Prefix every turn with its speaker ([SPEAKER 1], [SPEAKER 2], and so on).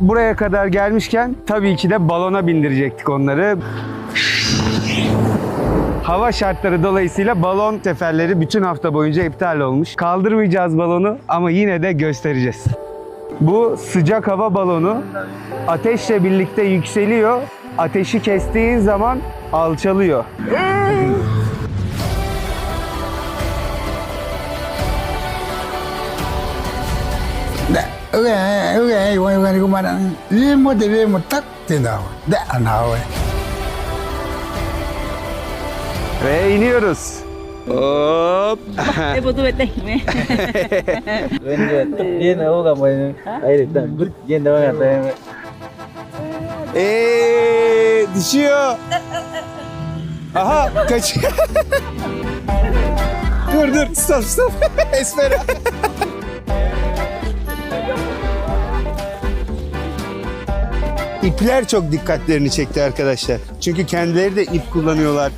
[SPEAKER 1] buraya kadar gelmişken tabii ki de balona bindirecektik onları. Hava şartları dolayısıyla balon seferleri bütün hafta boyunca iptal olmuş. Kaldırmayacağız balonu ama yine de göstereceğiz. Bu sıcak hava balonu ateşle birlikte yükseliyor. Ateşi kestiğin zaman alçalıyor.
[SPEAKER 2] Da, oke, oke, bukan bukan kemana? Ini mau TV mau tak tidak. Da, anak.
[SPEAKER 1] Ve iniyoruz. Hop.
[SPEAKER 3] Tất nhiên là ô cả mình ấy để tận vứt nhiên đâu là tên
[SPEAKER 1] Eee düşüyor. Aha kaçıyor. dur dur stop stop. Esmera. İpler çok dikkatlerini çekti arkadaşlar. Çünkü kendileri de ip kullanıyorlar.